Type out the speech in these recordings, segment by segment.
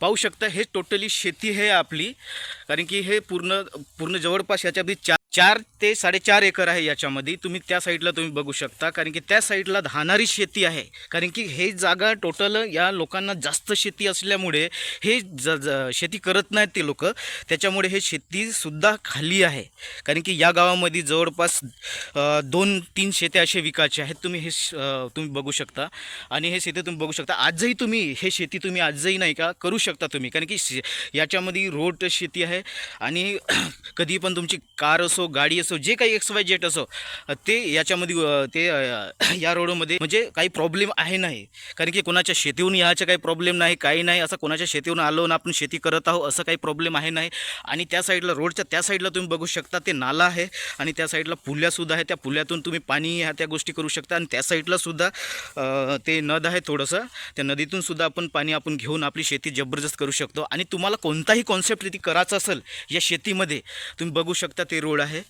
पाहू शकता हे टोटली शेती आहे आपली. कारण की हे पूर्ण पूर्ण जवळपास याच्यामध्ये चार चार ते साडेचार एकर आहे याच्यामध्ये. तुम्ही त्या साईडला तुम्ही बघू शकता. कारण की त्या साईडला धानारी शेती आहे. कारण की हे जागा टोटल या लोकांना जास्त शेती असल्यामुळे हे ज ज शेती करत नाहीत ते लोक. त्याच्यामुळे हे शेतीसुद्धा खाली आहे. कारण की या गावामध्ये जवळपास दोन तीन शेती असे विकायचे आहेत. तुम्ही हे श- तुम्ही बघू शकता. आणि हे शेती तुम्ही बघू शकता. आजही तुम्ही हे शेती तुम्ही आजही नाही का करू शकता तुम्ही. कारण की शे- याच्यामध्ये रोड शेती आहे. आणि कधी पण तुमची कार असो असो गाडी असो जे काही एक्स वाय जेट असो ते याच्यामध्ये ते या रोडमध्ये म्हणजे काही प्रॉब्लेम आहे नाही. कारण की कोणाच्या शेतीहून यायचा काही प्रॉब्लेम नाही काही नाही. असं कोणाच्या शेतीहून आलो ना आपण शेती करत आहो असं काही प्रॉब्लेम आहे नाही. आणि त्या साईडला रोडच्या त्या साईडला तुम्ही बघू शकता ते नाला आहे. आणि त्या साईडला पुल्यासुद्धा आहे त्या पुल्यातून तुम्ही पाणी ह्या त्या गोष्टी करू शकता. आणि त्या साईडलासुद्धा ते नद आहे थोडंसं. त्या नदीतून सुद्धा आपण पाणी आपण घेऊन आपली शेती जबरदस्त करू शकतो. आणि तुम्हाला कोणताही कॉन्सेप्ट तिथे करायचा असेल या शेतीमध्ये तुम्ही बघू शकता ते रोड आहे. आहे.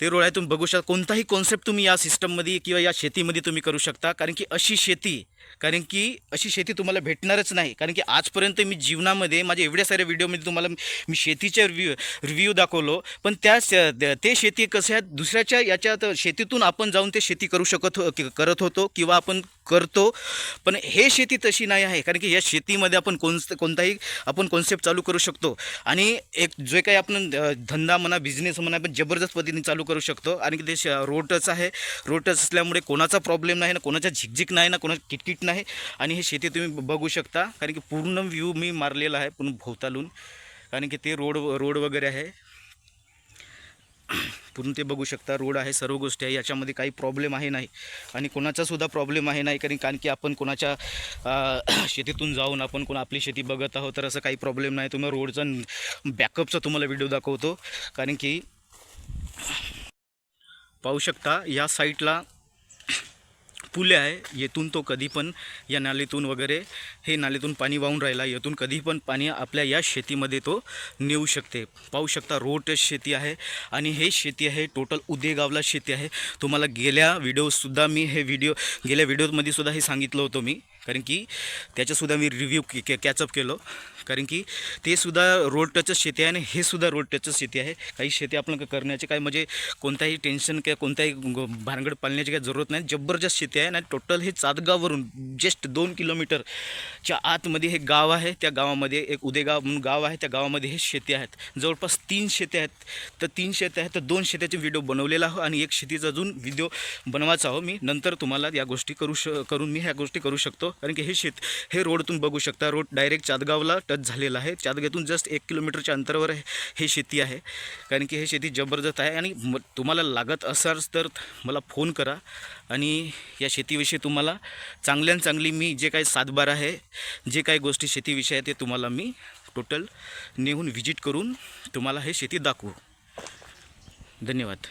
ते रोड आहे तुम्ही बघू शकता. कोणताही कॉन्सेप्ट तुम्ही या सिस्टममध्ये किंवा या शेतीमध्ये तुम्ही करू शकता. कारण की अशी शेती कारण की अशी शेती तुम्हाला भेटणारच नाही. कारण की आजपर्यंत मी जीवनामध्ये माझ्या एवढ्या साऱ्या व्हिडिओमध्ये तुम्हाला मी शेतीच्या रिव्ह्यू रिव्ह्यू दाखवलो. पण त्या ते शेती कशा दुसऱ्याच्या याच्यात शेतीतून आपण जाऊन ते शेती करू शकत हो करत होतो किंवा आपण करतो. पण हे शेती तशी नाही आहे. कारण की या शेतीमध्ये आपण कोण कोणताही आपण कॉन्सेप्ट चालू करू शकतो. आणि एक जे काही आपण धंदा म्हणा बिझनेस म्हणा आपण जबरदस्त पद्धतीने चालू करू शकतो. आणि ते श- रोडच आहे. रोडच असल्यामुळे कोणाचा प्रॉब्लेम नाही ना कोणाचा झिकझिक नाही ना कोणाची किटकिट नाही. आणि हे शेती तुम्ही बघू शकता. कारण की पूर्ण व्ह्यू मी मारलेला आहे पूर्ण भोवतालून. कारण की ते रोड रोड वगैरे आहे. पूर्ण ते बघू शकता. रोड आहे सर्व गोष्टी आहे याच्यामध्ये काही प्रॉब्लेम आहे नाही. आणि कोणाचासुद्धा प्रॉब्लेम आहे नाही कारण कारण की आपण कोणाच्या शेतीतून जाऊन आपण कोण आपली शेती बघत आहोत तर असं काही प्रॉब्लेम नाही. तुम्ही रोडचा बॅकअपचा तुम्हाला व्हिडिओ दाखवतो. कारण की पाहू शकता या साईटला पुले आहे. येथून तो कधी पण या नालीतून वगैरे हे नालीतून पाणी वाहून राहिला येथून कधी पण पाणी आपल्या या शेतीमध्ये तो नेऊ शकते. पाहू शकता रोड शेती आहे आणि हे शेती आहे टोटल उदेगावला शेती आहे. तुम्हाला गेल्या व्हिडिओसुद्धा मी हे व्हिडिओ गेल्या व्हिडिओमध्ये सुद्धा हे सांगितलं होतं मी. कारण की त्याच्यासुद्धा मी रिव्ह्यू कॅचअप केलं. कारण की ते सुद्धा रोड टचच शेती आहे आणि हे सुद्धा रोड टचच शेती आहे. काही शेती आपण करण्याचे काय म्हणजे कोणताही टेन्शन किंवा कोणताही ग- भानगड पाळण्याची काही जरूरत नाही. जबरदस्त शेती आहे. आणि टोटल हे चातगाववरून जस्ट दोन किलोमीटरच्या आतमध्ये हे गाव आहे. त्या गावामध्ये एक उदेगाव म्हणून गाव आहे. त्या गावामध्ये हे शेती आहेत. जवळपास तीन शेती आहेत. तर तीन शेती आहेत. तर दोन शेत्याचे व्हिडिओ बनवलेला आहो आणि एक शेतीचा अजून व्हिडिओ बनवायचा आहो मी. नंतर तुम्हाला या गोष्टी करू श करून मी ह्या गोष्टी करू शकतो. कारण की हे शेत हे रोडतून बघू शकता. रोड डायरेक्ट चातगावला टच झालेला आहे. चातगावतून जस्ट एक किलोमीटरच्या अंतरावर हे- शेती आहे. कारण की हे शेती जबरदस्त आहे. आणि तुम्हाला लागत असाल तर मला फोन करा. आणि या शेतीविषयी तुम्हाला चांगल्यात चांगली मी जे काही सातबार आहे जे काही गोष्टी शेतीविषयी आहे ते तुम्हाला मी टोटल नेऊन व्हिजिट करून तुम्हाला हे शेती दाखवू. धन्यवाद.